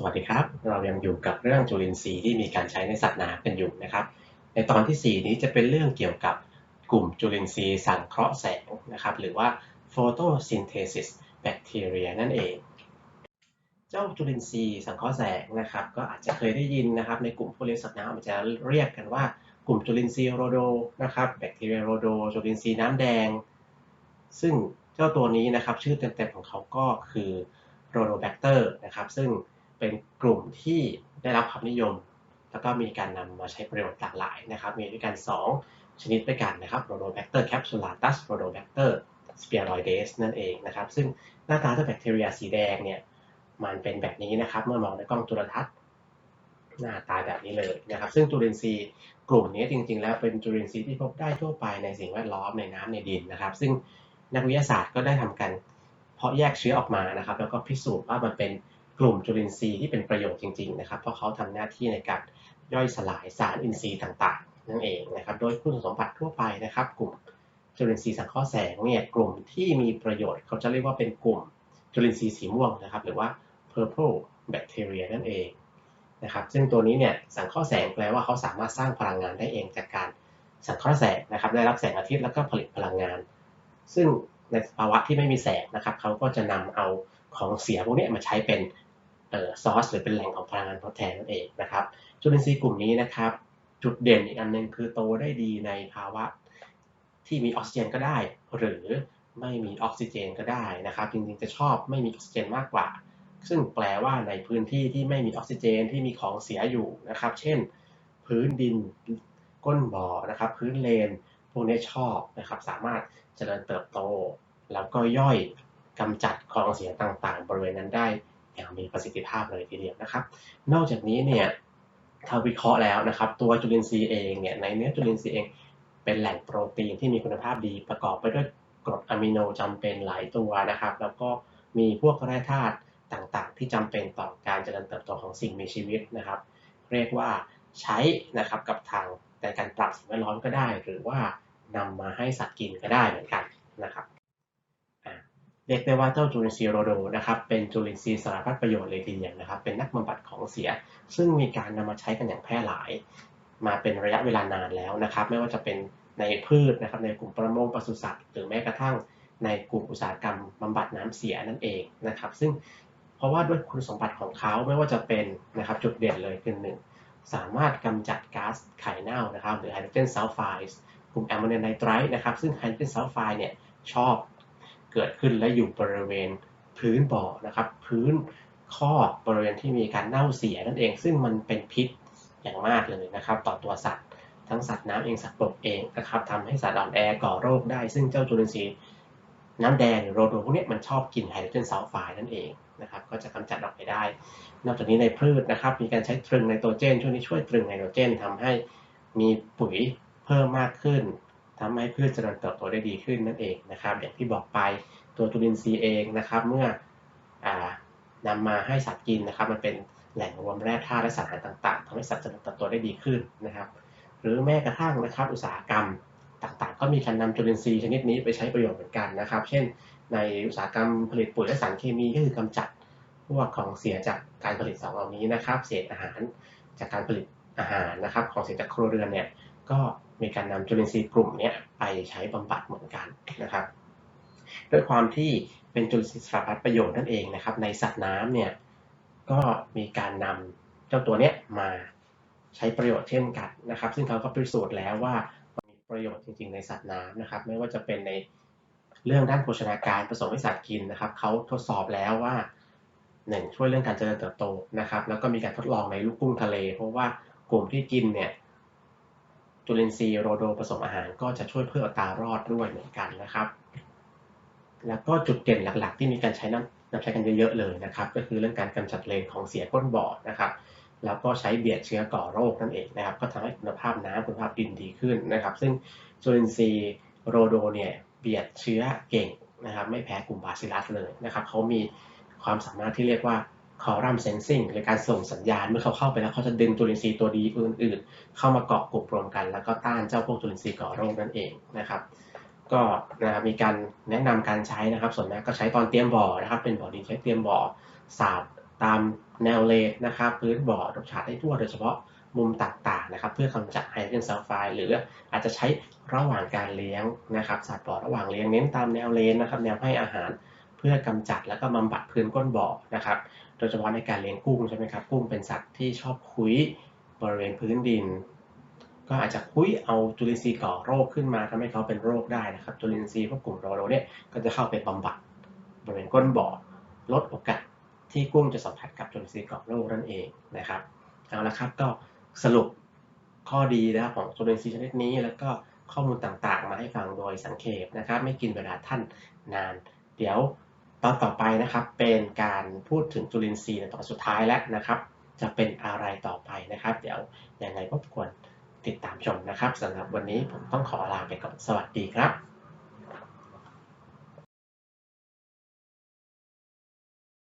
สวัสดีครับ เรายังอยู่กับเรื่องจุลินทรีย์ที่มีการใช้ในสัตว์น้ำกันอยู่นะครับ ในตอนที่ 4 นี้จะเป็นเรื่องเกี่ยวกับกลุ่มจุลินทรีย์สังเคราะห์แสงนะครับ หรือว่า photosynthesis bacteria นั่นเอง เจ้าจุลินทรีย์สังเคราะห์แสงนะครับ ก็อาจจะเคยได้ยินนะครับ ในกลุ่มผู้เลี้ยงสัตว์น้ำอาจจะเรียกกันว่ากลุ่มจุลินทรีย์โรโดนะครับแบคทีเรียโรโดจุลินทรีย์น้ำแดง ซึ่งเจ้าตัวนี้นะครับชื่อเต็มๆของเขาก็คือโรโดแบคเตอร์นะครับซึ่ง เป็นกลุ่มที่ได้รับความนิยม แล้วก็มีการนำมาใช้ประโยชน์หลากหลายนะครับ มีด้วยกัน 2 ชนิดด้วยกันนะครับ Rhodobacter capsulatus Rhodobacter spheroides นั่นเองนะครับ ซึ่งหน้าตาเจ้าแบคทีเรียสีแดงเนี่ยมันเป็นแบบนี้นะครับ เมื่อมองในกล้องจุลทรรศน์หน้าตาแบบนี้เลยนะครับ ซึ่งจุลินทรีย์กลุ่มนี้จริง ๆ แล้วเป็นจุลินทรีย์ที่พบได้ทั่วไปในสิ่งแวดล้อมในน้ำในดินนะครับ ซึ่งนักวิทยาศาสตร์ก็ได้ทำการเพาะแยกเชื้อออกมานะครับ แล้วก็พิสูจน์ว่ามันเป็น กลุ่มจุลินทรีย์ที่เป็นประโยชน์จริงๆนะครับเพราะเขาทำหน้าที่ในการย่อยสลายสารอินทรีย์ต่างๆ นั่นเองนะครับ โดยคุณสมบัติทั่วไปนะครับ กลุ่มจุลินทรีย์สังเคราะห์แสงเนี่ยกลุ่มที่มีประโยชน์เขาจะเรียกว่าเป็นกลุ่มจุลินทรีย์สีม่วงนะครับ หรือว่า purple bacteria นั่นเองนะครับ ซึ่งตัวนี้เนี่ยสังเคราะห์แสงแปลว่าเขาสามารถสร้างพลังงานได้เองจากการสังเคราะห์แสงนะครับ ได้รับแสงอาทิตย์แล้วก็ผลิตพลังงาน ซึ่งในภาวะที่ไม่มีแสงนะครับเขาก็จะนำเอาของเสียพวกนี้มาใช้เป็น ซอสหรือเป็นแหล่งของพลังงานทดแทนนั่นเองนะครับจุลินทรีย์กลุ่มนี้นะครับ จุดเด่นอีกอันหนึงคือโตได้ดีในภาวะที่มีออกซิเจนก็ได้ หรือไม่มีออกซิเจนก็ได้นะครับ จริงๆจะชอบไม่มีออกซิเจนมากกว่า ซึ่งแปลว่าในพื้นที่ที่ไม่มีออกซิเจนที่มีของเสียอยู่นะครับ เช่น พื้นดินก้นบ่อนะครับ พื้นเลนพวกนี้ชอบนะครับ สามารถเจริญเติบโต แล้วก็ย่อยกำจัดของเสียต่างๆ บริเวณนั้นได้ อย่างมีประสิทธิภาพเลยทีเดียวนะครับ นอกจากนี้เนี่ยถ้าวิเคราะห์แล้วนะครับ ตัวจุลินทรีย์เองเนี่ยในเนื้อจุลินทรีย์เอง เป็นแหล่งโปรตีนที่มีคุณภาพดีประกอบไปด้วยกรดอะมิโนจำเป็นหลายตัวนะครับ แล้วก็มีพวกแร่ธาตุต่างๆ ที่จำเป็นต่อการเจริญเติบโตของสิ่งมีชีวิตนะครับ เรียกว่าใช้นะครับกับทางในการปรับสิ่งแวดล้อมก็ได้ หรือว่านำมาให้สัตว์กินก็ได้เหมือนกันนะครับ เรียกได้ว่าเจ้าจุลินทรีย์โรโดนะครับเป็นจุลินทรีย์สารพัดประโยชน์เลยทีเดียวนะครับเป็นนักบำบัดของเสีย ซึ่งมีการนำมาใช้กันอย่างแพร่หลาย มาเป็นระยะเวลานานแล้วนะครับ ไม่ว่าจะเป็นในพืชนะครับในกลุ่มประมงปศุสัตว์หรือแม้กระทั่งในกลุ่มอุตสาหกรรมบำบัดน้ำเสียนั่นเองนะครับ ซึ่งเพราะว่าด้วยคุณสมบัติของเขาไม่ว่าจะเป็นนะครับจุดเด่นเลยคือหนึ่งสามารถกำจัดก๊าซไข่เน่านะครับหรือไฮโดรเจนซัลไฟด์กลุ่มแอมโมเนียไนไตรท์นะครับซึ่งไฮโดรเจนซัลไฟด์เนี่ยชอบ เกิดขึ้นและอยู่บริเวณพื้นบ่อนะครับ พื้นคอกบริเวณที่มีการเน่าเสียนั่นเอง ซึ่งมันเป็นพิษอย่างมากเลยนะครับ ต่อตัวสัตว์ ทั้งสัตว์น้ำเองสัตว์บกเองนะครับทำให้สัตว์อ่อนแอก่อโรคได้ ซึ่งเจ้าจุลินทรีย์น้ำแดงหรือโรโดพวกนี้มันชอบกินไฮโดรเจนซัลไฟด์นั่นเองนะครับ ก็จะกำจัดออกไปได้ นอกจากนี้ในพืชนะครับ มีการใช้ตรึงไนโตรเจน ช่วยนี้ช่วยตรึงไนโตรเจนทำให้มีปุ๋ยเพิ่มมากขึ้น ทำให้พืชเจริญเติบโตได้ดีขึ้นนั่นเองนะครับ อย่างที่บอกไปตัวจุลินทรีย์เองนะครับ เมื่อนำมาให้สัตว์กินนะครับ มันเป็นแหล่งรวมแร่ธาตุและสารอาหารต่างๆทำให้สัตว์เจริญเติบโตได้ดีขึ้นนะครับ หรือแม้กระทั่งนะครับ อุตสาหกรรมต่างๆ ก็มีการนำจุลินทรีย์ชนิดนี้ไปใช้ประโยชน์เหมือนกันนะครับ เช่น ในอุตสาหกรรมผลิตปุ๋ยและสารเคมีก็คือกำจัดพวกของเสียจากการผลิตสองเหล่านี้นะครับ เศษอาหารจากการผลิตอาหารนะครับ ของเสียจากครัวเรือนเนี่ยก็ มีการนำจุลินทรีย์กลุ่มนี้ไปใช้บำบัดเหมือนกันนะครับ ด้วยความที่เป็นจุลินทรีย์สารพัดประโยชน์นั่นเองนะครับ ในสัตว์น้ำเนี่ยก็มีการนำเจ้าตัวเนี้ยมาใช้ประโยชน์เช่นกันนะครับ ซึ่งเขาก็พิสูจน์แล้วว่ามีประโยชน์จริง ๆ ในสัตว์น้ำนะครับ ไม่ว่าจะเป็นในเรื่องด้านโภชนาการผสมให้สัตว์กินนะครับเขาทดสอบแล้วว่าหนึ่งช่วยเรื่องการเจริญเติบโตนะครับ แล้วก็มีการทดลองในลูกกุ้งทะเล เพราะว่ากลุ่มที่กินเนี่ย จุลินทรีย์โรโดผสมอาหารก็จะช่วยเพิ่มอัตรารอดด้วยเหมือนกันนะครับ แล้วก็จุดเด่นหลักๆ ที่มีการใช้น้ำนำใช้กันเยอะๆเลยนะครับ ก็คือเรื่องการกำจัดเลนของเสียก้นบ่อนะครับ แล้วก็ใช้เบียดเชื้อก่อโรคนั่นเองนะครับ ก็ทำให้คุณภาพน้ำคุณภาพดินดีขึ้นนะครับ ซึ่งจุลินทรีย์โรโดเนี่ยเบียดเชื้อเก่งนะครับ ไม่แพ้กลุ่มบาซิลัสเลยนะครับเขามีความสามารถที่เรียกว่า คอรัมเซนซิงหรือการส่งสัญญาณเมื่อเขาเข้าไปแล้วเขาจะดึงจุลินทรีย์ตัวดีอื่น ๆ เข้ามาเกาะกลุ่มรวมกัน แล้วก็ต้านเจ้าพวกจุลินทรีย์ก่อโรคนั่นเองนะครับ ก็นะมีการแนะนำการใช้นะครับ ส่วนมากก็ใช้ตอนเตรียมบ่อนะครับ เป็นบ่อดินใช้เตรียมบ่อสาดตามแนวเลนนะครับพื้นบ่อรสชาติได้ทั่วโดยเฉพาะมุมต่างๆนะครับ เพื่อกำจัดไฮโดรนซัลไฟด์หรืออาจจะใช้ระหว่างการเลี้ยงนะครับสัตว์บ่อระหว่างเลี้ยงเน้นตามแนวเลนนะครับ แนวให้อาหาร เพื่อกำจัดแล้วก็บำบัดพื้นก้นบ่อนะครับ โดยเฉพาะในการเลี้ยงกุ้งใช่ไหมครับกุ้งเป็นสัตว์ที่ชอบคุยบริเวณพื้นดิน ก็อาจจะคุยเอาจุลินทรีย์ก่อโรคขึ้นมาทำให้เขาเป็นโรคได้นะครับ จุลินทรีย์พวกกลุ่มโรโรเนี่ยก็จะเข้าไปบำบัดบริเวณก้นบ่อลดโอกาสที่กุ้งจะสัมผัสกับจุลินทรีย์ก่อโรคนั่นเองนะครับเอาละครับก็สรุปข้อดีนะครับของจุลินทรีย์ชนิดนี้ แล้วก็ข้อมูลต่างๆ มาให้ฟังโดยสังเขปนะครับ ไม่กินเวลาท่านนาน เดี๋ยว ตอนต่อไปนะครับเป็นการพูดถึงจุลินทรีย์ในตอนสุดท้ายแล้วนะครับ จะเป็นอะไรต่อไปนะครับ เดี๋ยวยังไงรบกวนติดตามชมนะครับสำหรับวันนี้ผมต้องขอลาไปก่อนสวัสดีครับ